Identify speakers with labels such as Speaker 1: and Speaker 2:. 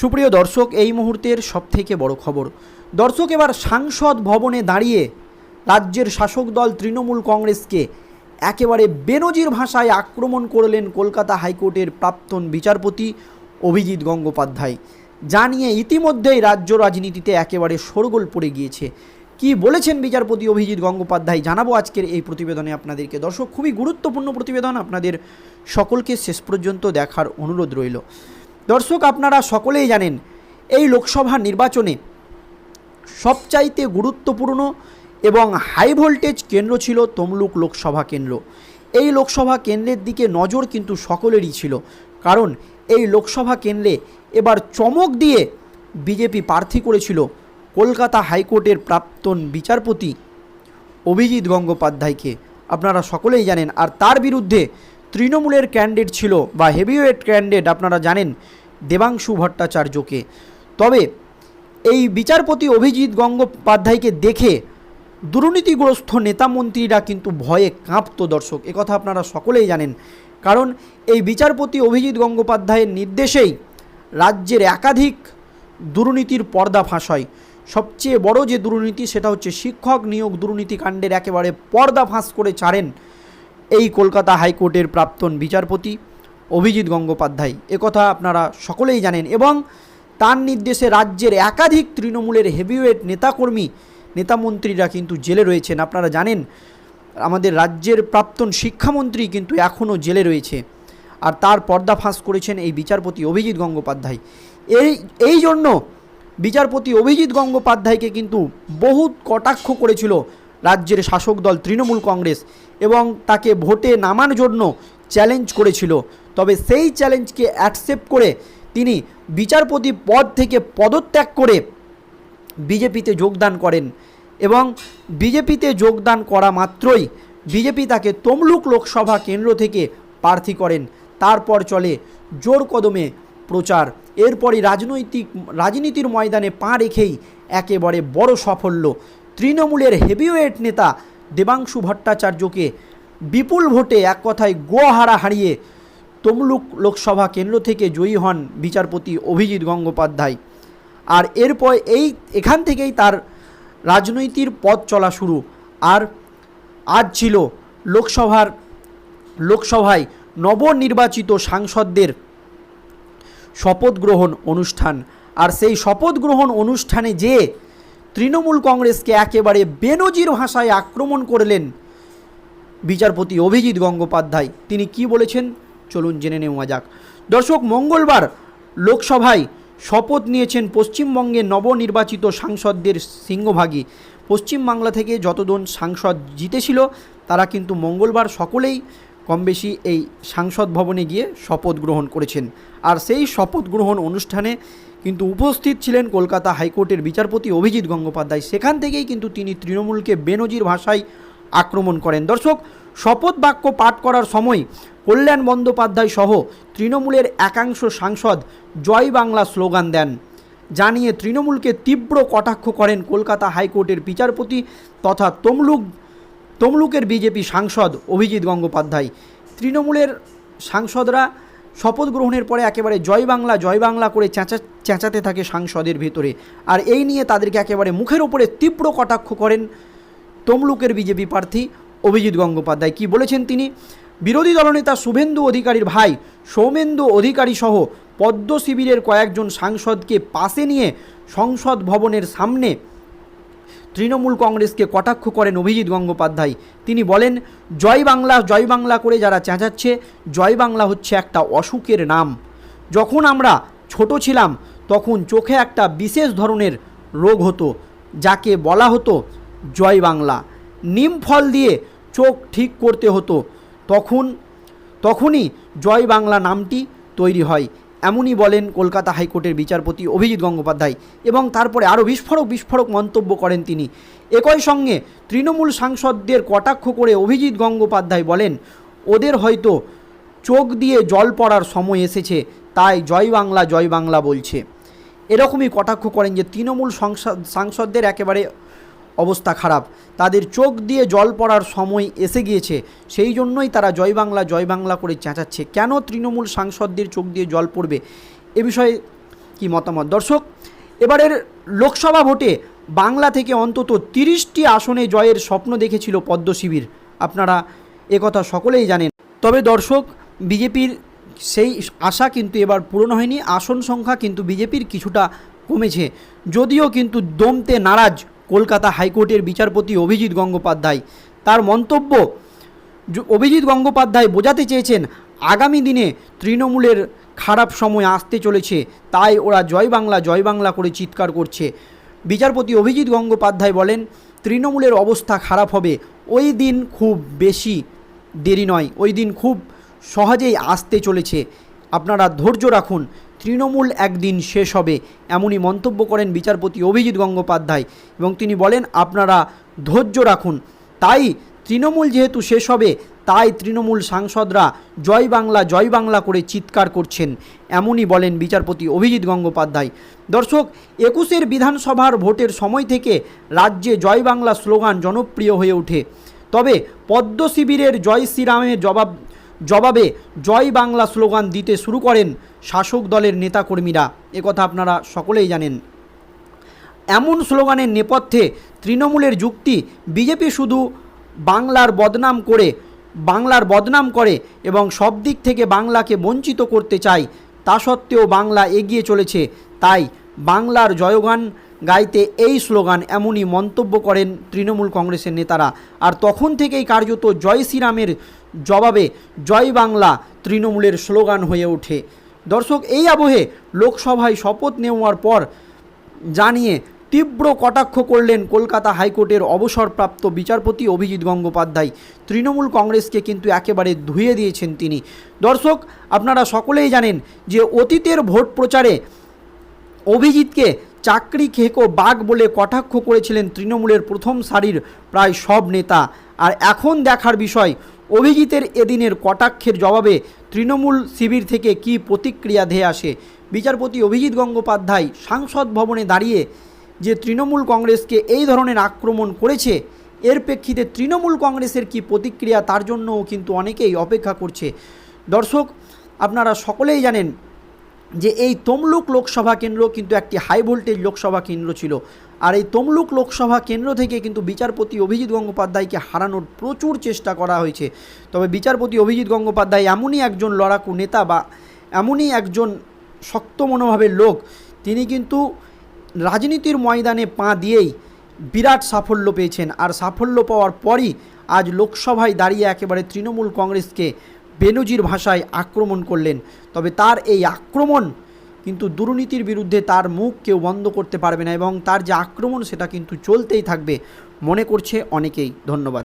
Speaker 1: সুপ্রিয় দর্শক, এই মুহূর্তের সবথেকে বড় খবর। দর্শক, এবার সাংসদ ভবনে দাঁড়িয়ে রাজ্যের শাসক দল তৃণমূল কংগ্রেসকে একেবারে বেনজির ভাষায় আক্রমণ করলেন কলকাতা হাইকোর্টের প্রাক্তন বিচারপতি অভিজিৎ গঙ্গোপাধ্যায়। যা নিয়ে ইতিমধ্যেই রাজ্য রাজনীতিতে একেবারে শোরগোল পড়ে গিয়েছে। কি বলেছেন বিচারপতি অভিজিৎ গঙ্গোপাধ্যায়? জানাব আজকের এই প্রতিবেদনে আপনাদেরকে। দর্শক, খুবই গুরুত্বপূর্ণ প্রতিবেদন। আপনাদের সকলকে শেষ পর্যন্ত দেখার অনুরোধ রইল। দর্শক, আপনারা সকলেই জানেন, এই লোকসভা নির্বাচনে সবচাইতে গুরুত্বপূর্ণ এবং হাই ভোল্টেজ কেন্দ্র ছিল তমলুক লোকসভা কেন্দ্র। এই লোকসভা কেন্দ্রের দিকে নজর কিন্তু সকলেরই ছিল। কারণ, এই লোকসভা কেন্দ্রে এবার চমক দিয়ে বিজেপি প্রার্থী করেছিল কলকাতা হাইকোর্টের প্রাক্তন বিচারপতি অভিজিৎ গঙ্গোপাধ্যায়কে। আপনারা সকলেই জানেন, আর তার বিরুদ্ধে তৃণমূলের ক্যান্ডিডেট ছিল বা হেভিওয়েট ক্যান্ডিডেট আপনারা জানেন দেবাংশু ভট্টাচার্যকে। তবে এই বিচারপতি অভিজিৎ গঙ্গোপাধ্যায়কে দেখে দুর্নীতিগ্রস্ত নেতা মন্ত্রীরা কিন্তু ভয়ে কাঁপতো দর্শক। একথা আপনারা সকলেই জানেন। কারণ এই বিচারপতি অভিজিৎ গঙ্গোপাধ্যায়ের নির্দেশেই রাজ্যের একাধিক দুর্নীতির পর্দা ফাঁস হয় সবচেয়ে বড় যে দুর্নীতি সেটা হচ্ছে শিক্ষক নিয়োগ দুর্নীতিকাণ্ডের একেবারে পর্দা ফাঁস করে ছাড়েন এই কলকাতা হাইকোর্টের প্রাক্তন বিচারপতি অভিজিৎ গঙ্গোপাধ্যায়। একথা আপনারা সকলেই জানেন এবং তার নির্দেশে রাজ্যের একাধিক তৃণমূলের হেভিওয়েট নেতাকর্মী, নেতামন্ত্রীরা কিন্তু জেলে রয়েছেন। আপনারা জানেন, আমাদের রাজ্যের প্রাক্তন শিক্ষামন্ত্রী কিন্তু এখনও জেলে রয়েছে। আর তার পর্দা ফাঁস করেছেন এই বিচারপতি অভিজিৎ গঙ্গোপাধ্যায়। এই এই জন্য বিচারপতি অভিজিৎ গঙ্গোপাধ্যায়কে কিন্তু বহুত কটাক্ষ করেছিল রাজ্যের শাসক দল তৃণমূল কংগ্রেস এবং তাকে ভোটে নামার জন্য চ্যালেঞ্জ করেছিল। তবে সেই চ্যালেঞ্জকে অ্যাকসেপ্ট করে তিনি বিচারপতি পদ থেকে পদত্যাগ করে বিজেপিতে যোগদান করেন এবং বিজেপিতে যোগদান করা মাত্রই বিজেপি তাকে তমলুক লোকসভা কেন্দ্র থেকে প্রার্থী করেন। তারপর চলে জোর কদমে প্রচার। এরপরই রাজনৈতিক, রাজনীতির ময়দানে পা রেখেই একেবারে বড় সাফল্য। তৃণমূলের হেভিওয়েট নেতা দেবাংশু ভট্টাচার্যকে বিপুল ভোটে এক কথায় গোহারা হারিয়ে তমলুক লোকসভা কেন্দ্র থেকে জয়ী হন বিচারপতি অভিজিৎ গঙ্গোপাধ্যায়। আর এরপর এই, এখান থেকেই তার রাজনৈতিক পথ চলা শুরু। আর আজ ছিল লোকসভার, লোকসভায় নবনির্বাচিত সাংসদদের শপথ গ্রহণ অনুষ্ঠান। আর সেই শপথ গ্রহণ অনুষ্ঠানে যে তৃণমূল কংগ্রেসকে একেবারে বেনজির ভাষায় আক্রমণ করলেন বিচারপতি অভিজিৎ গঙ্গোপাধ্যায়। তিনি কি বলেছেন? চলুন জেনে নেওয়া যাক। দর্শক, মঙ্গলবার লোকসভায় শপথ নিয়েছেন পশ্চিমবঙ্গের নবনির্বাচিত সাংসদদের সিংহভাগী পশ্চিমবাংলা থেকে যতজন সাংসদ জিতেছিল, তারা কিন্তু মঙ্গলবার সকলেই কম বেশি এই সাংসদ ভবনে গিয়ে শপথ গ্রহণ করেছেন। আর সেই শপথ গ্রহণ অনুষ্ঠানে কিন্তু উপস্থিত ছিলেন কলকাতা হাইকোর্টের বিচারপতি অভিজিৎ গঙ্গোপাধ্যায়। সেখান থেকেই কিন্তু তিনি তৃণমূলকে বেনজির ভাষায় আক্রমণ করেন। দর্শক, শপথ বাক্য পাঠ করার সময় কল্যাণ বন্দ্যোপাধ্যায় সহ তৃণমূলের একাংশ সাংসদ জয় বাংলা স্লোগান দেন। জানিয়ে তৃণমূলকে তীব্র কটাক্ষ করেন কলকাতা হাইকোর্টের বিচারপতি তথা তমলুক, তমলুকের বিজেপি সাংসদ অভিজিৎ গঙ্গোপাধ্যায়। তৃণমূলের সাংসদরা শপথ গ্রহণের পরে একেবারে জয় বাংলা জয় বাংলা করে চেঁচা, চেঁচাতে থাকে সাংসদের ভেতরে। আর এই নিয়ে তাদেরকে একেবারে মুখের ওপরে তীব্র কটাক্ষ করেন তমলুকের বিজেপি প্রার্থী অভিজিৎ গঙ্গোপাধ্যায়। কি বলেছেন তিনি? বিরোধী দলনেতা শুভেন্দু অধিকারীর ভাই সৌমেন্দু অধিকারী সহ পদ্ম শিবিরের কয়েকজন সাংসদকে পাশে নিয়ে সংসদ ভবনের সামনে তৃণমূল কংগ্রেসকে কটাক্ষ করেন অভিজিৎ গঙ্গোপাধ্যায়। তিনি বলেন, জয় বাংলা জয় বাংলা করে যারা চেঁচাচ্ছে, জয় বাংলা হচ্ছে একটা অসুখের নাম। যখন আমরা ছোট ছিলাম, তখন চোখে একটা বিশেষ ধরনের রোগ হতো, যাকে বলা হতো জয় বাংলা। নিম ফল দিয়ে চোখ ঠিক করতে হতো, তখন, তখনই জয় বাংলা নামটি তৈরি হয়। এমনই বলেন কলকাতা হাইকোর্টের বিচারপতি অভিজিৎ গঙ্গোপাধ্যায় এবং তারপরে আরও বিস্ফোরক বিস্ফোরক মন্তব্য করেন তিনি। একই সঙ্গে তৃণমূল সাংসদদের কটাক্ষ করে অভিজিৎ গঙ্গোপাধ্যায় বলেন, ওদের হয়তো চোখ দিয়ে জল পড়ার সময় এসেছে, তাই জয় বাংলা জয় বাংলা বলছে। এরকমই কটাক্ষ করেন যে তৃণমূল সংসদ, সাংসদদের একেবারে অবস্থা খারাপ। তাদের চোখ দিয়ে জল পড়ার সময় এসে গিয়েছে। সেই জন্যই তারা জয় বাংলা জয় বাংলা করে চেঁচাচ্ছে। কেন তৃণমূল সাংসদদের চোখ দিয়ে জল পড়বে? এ বিষয়ে কি মতামত? দর্শক, এবারের লোকসভা ভোটে বাংলা থেকে অন্তত তিরিশটি আসনে জয়ের স্বপ্ন দেখেছিল পদ্ম শিবির। আপনারা একথা সকলেই জানেন। তবে দর্শক, বিজেপির সেই আশা কিন্তু এবার পূরণ হয়নি। আসন সংখ্যা কিন্তু বিজেপির কিছুটা কমেছে। যদিও কিন্তু দমতে নারাজ কলকাতা হাইকোর্টের বিচারপতি অভিজিৎ গঙ্গোপাধ্যায়। তার মন্তব্য অভিজিৎ গঙ্গোপাধ্যায় বোঝাতে চেয়েছেন, আগামী দিনে তৃণমূলের খারাপ সময় আসতে চলেছে, তাই ওরা জয় বাংলা জয় বাংলা করে চিৎকার করছে। বিচারপতি অভিজিৎ গঙ্গোপাধ্যায় বলেন, তৃণমূলের অবস্থা খারাপ হবে। ওই দিন খুব বেশি দেরি নয়। ওই দিন খুব সহজেই আসতে চলেছে। আপনারা ধৈর্য রাখুন। তৃণমূল একদিন শেষ হবে, এমনই মন্তব্য করেন বিচারপতি অভিজিৎ গঙ্গোপাধ্যায় এবং তিনি বলেন, আপনারা ধৈর্য রাখুন। তাই তৃণমূল যেহেতু শেষ হবে, তাই তৃণমূল সাংসদরা জয় বাংলা জয় বাংলা করে চিৎকার করছেন, এমনই বলেন বিচারপতি অভিজিৎ গঙ্গোপাধ্যায়। দর্শক, একুশের বিধানসভার ভোটের সময় থেকে রাজ্যে জয় বাংলা স্লোগান জনপ্রিয় হয়ে ওঠে। তবে পদ্ম শিবিরের জয় শ্রীরামের জবাব জবাবে জয় বাংলা স্লোগান দিতে শুরু করেন শাসক দলের নেতাকর্মীরা। একথা আপনারা সকলেই জানেন। এমন স্লোগানের নেপথ্যে তৃণমূলের যুক্তি, বিজেপি শুধু বাংলার বদনাম করে, বাংলার বদনাম করে এবং সব দিক থেকে বাংলাকে বঞ্চিত করতে চায়, তা সত্ত্বেও বাংলা এগিয়ে চলেছে। তাই বাংলার জয়গান গাইতে এই স্লোগান এমনই মন্তব্য করেন তৃণমূল কংগ্রেসের নেতারা। আর তখন থেকেই কার্যত জয় শ্রীরামের জবাবে জয় বাংলা তৃণমূলের স্লোগান হয়ে ওঠে। দর্শক, এই আবহে লোকসভায় শপথ নেওয়ার পর জানিয়ে তীব্র কটাক্ষ করলেন কলকাতা হাইকোর্টের অবসরপ্রাপ্ত বিচারপতি অভিজিৎ গঙ্গোপাধ্যায়। তৃণমূল কংগ্রেসকে কিন্তু একেবারে ধুয়ে দিয়েছেন তিনি। দর্শক, আপনারা সকলেই জানেন যে অতীতের ভোট প্রচারে অভিজিৎকে চাকরি খেকো বাঘ বলে কটাক্ষ করেছিলেন তৃণমূলের প্রথম সারির প্রায় সব নেতা। আর এখন দেখার বিষয়, অভিজিতের এদিনের কটাক্ষের জবাবে তৃণমূল শিবির থেকে কি প্রতিক্রিয়া ধেয়ে আসে? বিচারপতি অভিজিৎ গঙ্গোপাধ্যায় সাংসদ ভবনে দাঁড়িয়ে যে তৃণমূল কংগ্রেসকে এই ধরনের আক্রমণ করেছে, এর প্রেক্ষিতে তৃণমূল কংগ্রেসের কি প্রতিক্রিয়া তার জন্যও কিন্তু অনেকেই অপেক্ষা করছে। দর্শক, আপনারা সকলেই জানেন যে এই তমলুক লোকসভা কেন্দ্র কিন্তু একটি হাই ভোল্টেজ লোকসভা কেন্দ্র ছিল। আর এই তমলুক লোকসভা কেন্দ্র থেকে কিন্তু বিচারপতি অভিজিৎ গঙ্গোপাধ্যায়কে হারানোর প্রচুর চেষ্টা করা হয়েছে। তবে বিচারপতি অভিজিৎ গঙ্গোপাধ্যায় এমনই একজন লড়াকু নেতা বা এমনই একজন শক্ত মনোভাবের লোক, তিনি কিন্তু রাজনীতির ময়দানে পা দিয়েই বিরাট সাফল্য পেয়েছেন। আর সাফল্য পাওয়ার পরই আজ লোকসভায় দাঁড়িয়ে একেবারে তৃণমূল কংগ্রেসকে বেনজির ভাষায় আক্রমণ করলেন। তবে তার এই আক্রমণ কিন্তু দুর্নীতির বিরুদ্ধে তার মুখ কেউ বন্ধ করতে পারবে না এবং তার যে আক্রমণ সেটা কিন্তু চলতেই থাকবে, মনে করছে অনেকেই। ধন্যবাদ।